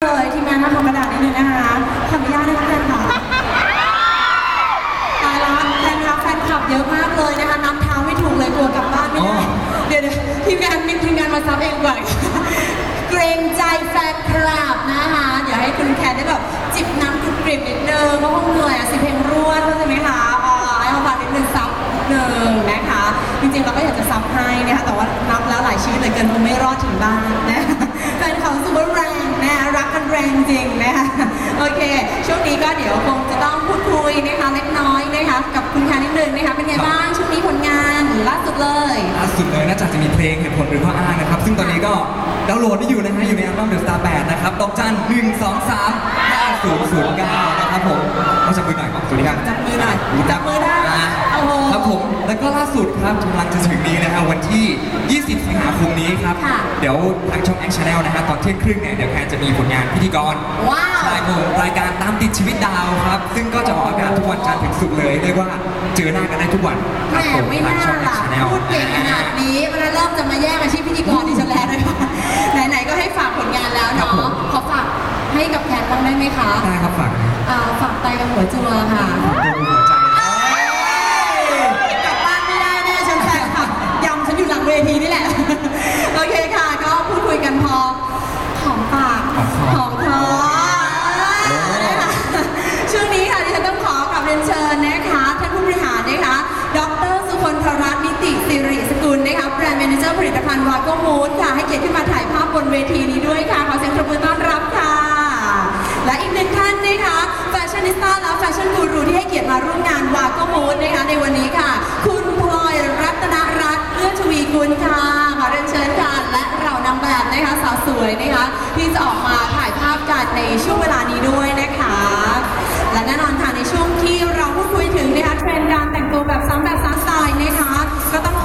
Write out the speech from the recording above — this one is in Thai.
เลยทีมงานมาทำกระดาษนิดนึงนะคะขออนุญาตนะคะแฟนคลับตายละแฟนคลับแฟนคลับเยอะมากเลยนะคะนับเท้าไม่ถูกเลยกลัวกลับบ้านไม่ได้อ๋อเดี๋ยวเดี๋ยวทีมงานมีทีมงานมาซับเองก่อนเกรงใจแฟนคลับนะคะเดี๋ยวให้คุณแคนได้แบบจิบน้ำกรุบกริบนิดนึงเพราะว่าเหนื่อยอะสิเพลงรวดเข้าใจไหมคะอ่าให้เขาฟังนิดนึงซับนิดนึงนะคะ จริงๆเราก็อยากจะซับให้นะคะแต่ว่านับแล้วหลายชีวิตเหลือเกินคงไม่รอดถึงบ้านนะคะแฟนเขาซูเปอร์แรง สุดเลยน่าจะมีเพลงเหตุผลหรือข้ออ้างนะครับ ซึ่งตอนนี้ก็ดาวน์โหลดได้อยู่นะฮะอยู่ในอัลบั้มเดอะสตาร์แนะครับดอกจันหนึ่งสองสามห้าศูนย์ศูนย์เก้านะครับผมมาจับมือหน่อยครับสวัสดีครับจับมือหน่อยจับมือได้าโอ้โหครับผมแล้วก็ล่าสุดครับกำลังจะถึงนี้นะฮะวันที่ 20 สิงหาคมนี้ครับค่ะเดี๋ยวทางช่องแอคชั่นแนลนะฮะตอนเที่ยงครึ่งเนี่ยเดี๋ยวแคนจะมีผลงานพิธีกรว้าวใช่ผมรายการตามติดชีวิตดาวครับ ซึ่งก็จะออกอากาศทุกวันจันทร์ถึงศุกร์เลยเรียกว่าเจอหน้ากันได้ทุกวันคแหรับผมมไม่ทางน่าช่องแอคล่ะชั่นแนลพูดเก่งข นี้มันเริ่มจะมาแย่งอาชีพพิธีกรดิฉันแล้วนะคะไหนๆก็ให้ฝากผลงานแล้วเนาะขอฝากให้กับแพทบ้างได้ไหมคะได้ครับฝากนะอ่าฝากไตกับหัวจัวค่ะตัวหัวใจกลับบ้านไม่ได้แน่ฉันแฟนค่ะยำฉันอยู่หลังเวทีนี่แหละ ที่จะออกมาถ่ายภาพกันในช่วงเวลานี้ด้วยนะคะ และแน่นอนค่ะในช่วงที่เราพูดคุยถึงนะคะเทรนด์การแต่งตัวแบบซ้ำแบบซ้ำสไตล์นะคะก็ต้อง